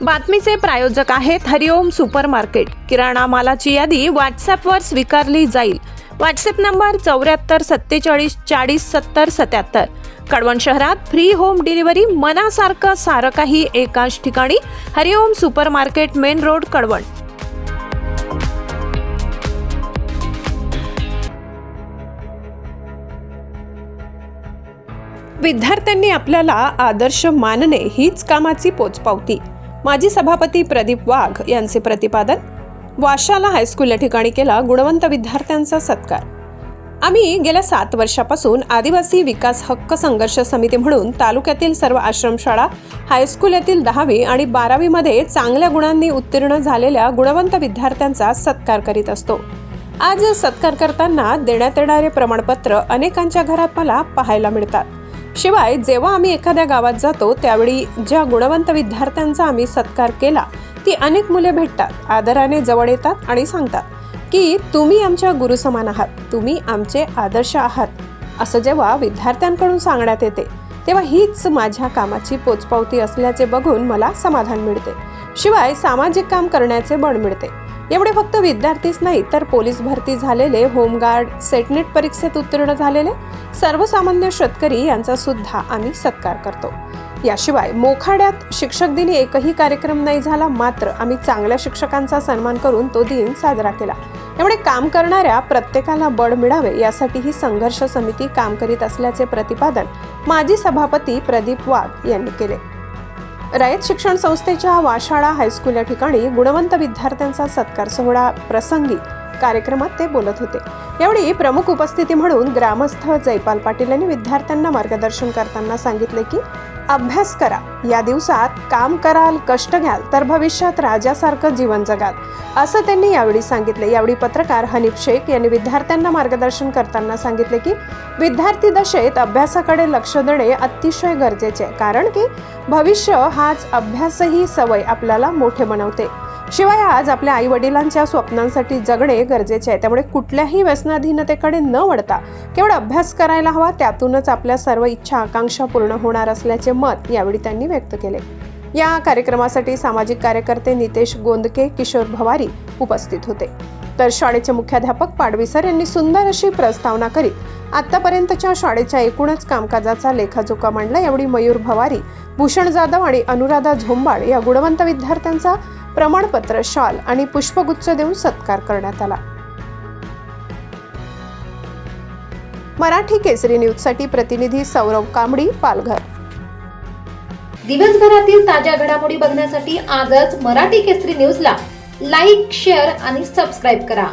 बातमीचे प्रायोजक आहेत हरिओम super market किराणा मालाची यादी व्हॉट्सॲपवर स्वीकारली जाईल. व्हॉट्सॲप नंबर चौऱ्याहत्तर सत्तेचाळीस चाळीस सत्तर सत्याहत्तर. कडवण शहरात फ्री होम डिलिव्हरी मनासारखं सारं काही एकाच ठिकाणी. Hariom supermarket main road Kadwan. विद्यार्थ्यांनी आपल्याला आदर्श मानणे हीच कामाची पोचपावती. माजी सभापती प्रदीप वाघ यांचे प्रतिपादन वाशाला हायस्कूल या ठिकाणी केला गुणवंत विद्यार्थ्यांचा सत्कार. आम्ही गेल्या सात वर्षापासून आदिवासी विकास हक्क संघर्ष समिती म्हणून तालुक्यातील सर्व आश्रमशाळा हायस्कूल येथील दहावी आणि बारावीमध्ये चांगल्या गुणांनी उत्तीर्ण झालेल्या गुणवंत विद्यार्थ्यांचा सत्कार करीत असतो. आज सत्कार करताना देण्यात येणारे प्रमाणपत्र अनेकांच्या घरात मला पाहायला मिळतात. शिवाय जेव्हा आम्ही एखाद्या गावात जातो त्यावेळी ज्या गुणवंत विद्यार्थ्यांचा आम्ही सत्कार केला ती अनेक मुले भेटतात आदराने जवळ येतात आणि सांगतात की तुम्ही आमच्या गुरुसमान आहात तुम्ही आमचे आदर्श आहात. असं जेव्हा विद्यार्थ्यांकडून सांगण्यात येते तेव्हा हीच माझ्या कामाची पोचपावती असल्याचे बघून मला समाधान मिळते. शिवाय सामाजिक काम करण्याचे बळ मिळते. एवढे फक्त विद्यार्थीच नाही तर पोलीस भरती झालेले होमगार्ड सेटनेट परीक्षेत उत्तीर्ण झालेले सर्वसामान्य शेतकरी यांचा सुद्धा आम्ही सत्कार करतो. याशिवाय मोखाड्यात शिक्षक दिनी एकही कार्यक्रम नाही झाला मात्र आम्ही चांगल्या शिक्षकांचा सन्मान करून तो दिन साजरा केला. एवढे काम करणाऱ्या प्रत्येकाला बळ मिळावे यासाठी ही संघर्ष समिती काम करीत असल्याचे प्रतिपादन माजी सभापती प्रदीप वाघ यांनी केले. रयत शिक्षण संस्थेच्या वाशाळा हायस्कूल या ठिकाणी गुणवंत विद्यार्थ्यांचा सत्कार सोहळा प्रसंगी कार्यक्रमात ते बोलत होते. यावेळी प्रमुख उपस्थिती म्हणून ग्रामस्थ जयपाल पाटील यांनी विद्यार्थ्यांना मार्गदर्शन करताना सांगितले की अभ्यास करा. या दिवसात काम कराल कष्ट घ्याल तर भविष्यात राजासारखं जीवन जगाल. असं त्यांनी यावेळी सांगितले. यावेळी पत्रकार हनीफ शेख यांनी विद्यार्थ्यांना मार्गदर्शन करताना सांगितले की विद्यार्थी दशेत अभ्यासाकडे लक्ष देणे अतिशय गरजेचे आहे. कारण की भविष्य हाच अभ्यासही सवय आपल्याला मोठे बनवते. शिवाय आज आपल्या आई वडिलांच्या स्वप्नांसाठी जगणे गरजेचे आहे. त्यामुळे कुठल्याही व्यसनाधीनतेकडे न वळता केवळ अभ्यास करायला हवा त्यातूनच आपल्या सर्व इच्छा आकांक्षा पूर्ण होणार असल्याचे मत यावेळी त्यांनी व्यक्त केले. या कार्यक्रमासाठी सामाजिक कार्यकर्ते नितेश गोंदके किशोर भवारी उपस्थित होते. तर शाळेचे मुख्याध्यापक पाडवीसर यांनी सुंदर अशी प्रस्तावना करीत आतापर्यंतच्या शाळेच्या एकूणच कामकाजाचा लेखाजोखा मांडला. यावेळी मयूर भवारी भूषण जाधव आणि अनुराधा झोंबाड या गुणवंत विद्यार्थ्यांचा प्रमाणपत्र शॉल आणि पुष्पगुच्छ देऊन सत्कार करण्यात आला. मराठी केसरी न्यूजसाठी प्रतिनिधी सौरव कांबडी पालघर. दिवसभरातील ताज्या घडामोडी बघण्यासाठी आजच मराठी केसरी न्यूजला लाईक शेअर आणि सबस्क्राईब करा.